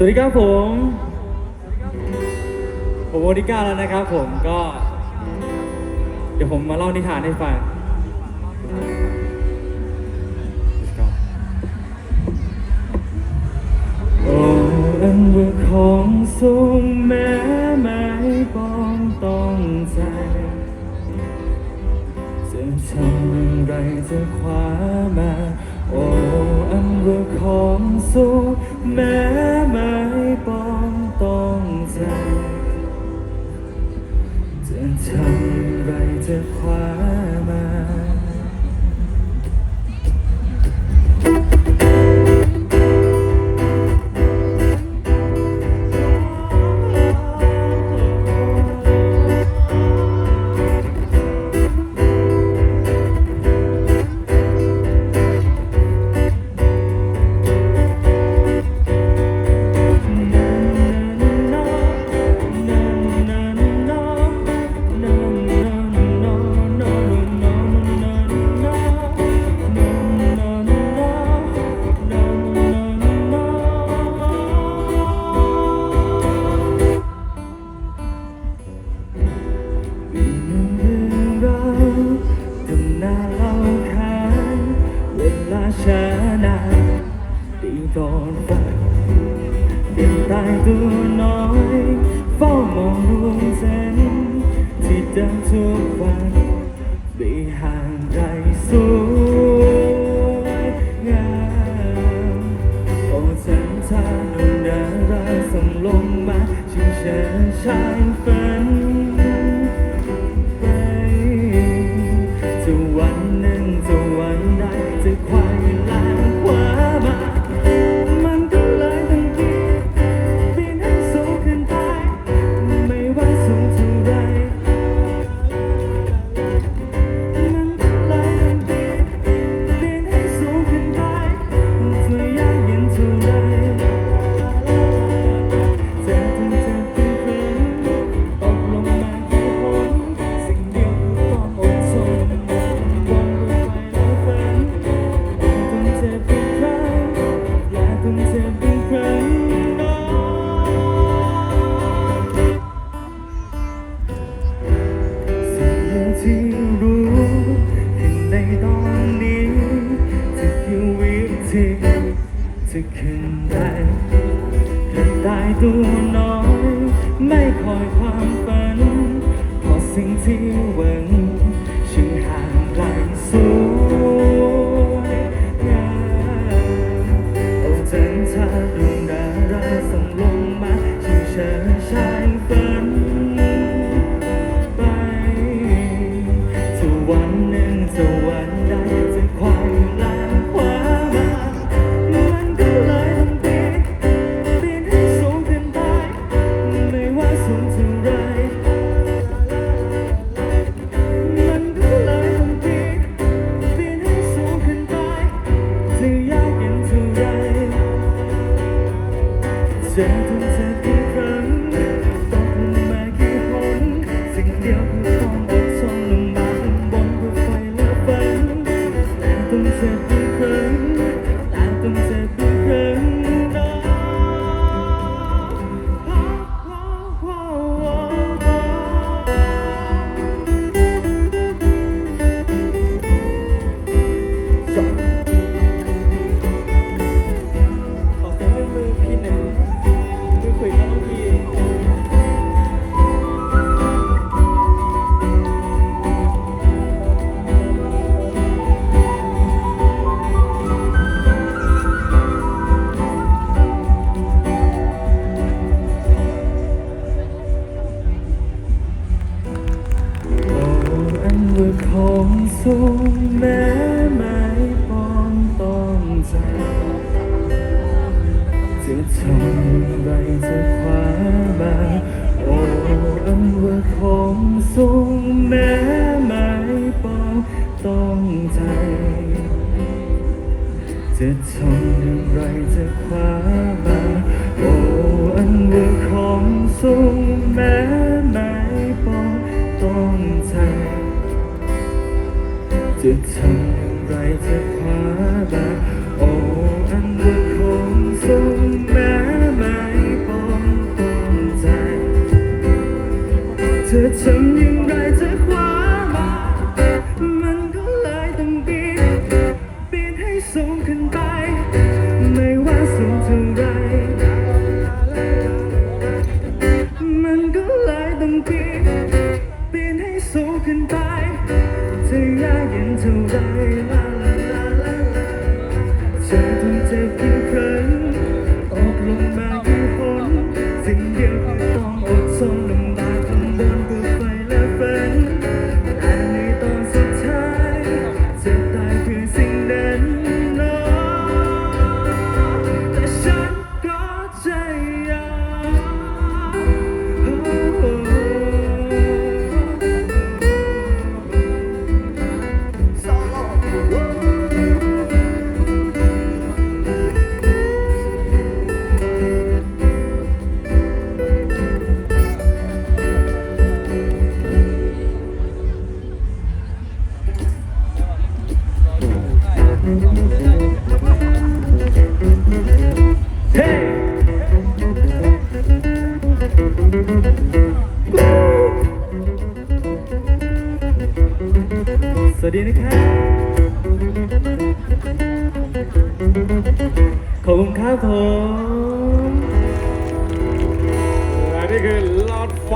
สวัสดีครับผมผมโอดิก้าแล้วนะครับผมก็ เดี๋ยวผมมาเล่านิทานให้ฟังของสูงแม้ไม้ปองต้องใจจะทำไรจะคว้ามา อันว่าของสู้แม้ไม่ปองต้องใจจะทำไรจะคว้า นานดีก่อไปเดินตายตัวน้อยเฝ้ามองดวงแสงที่เดินทุกวันไม่ห่างไกล จะขึ้นได้กระต่ายตัวน้อย Send them to the สูงแม้ไม่พร้อมต้องใจจะทำไรจะคว้ามาโอ้อันว่าขงสูงแม้ไม่พร้อมต้องใจจะทำไรจะคว้า สูงขึ้นไปจะยากเย็นเท่าไรลาลาลาลาฉันต้องเจ็บ สวัสดีนะครับ ขอบคุณครับผมและนี่คือหลอดไฟ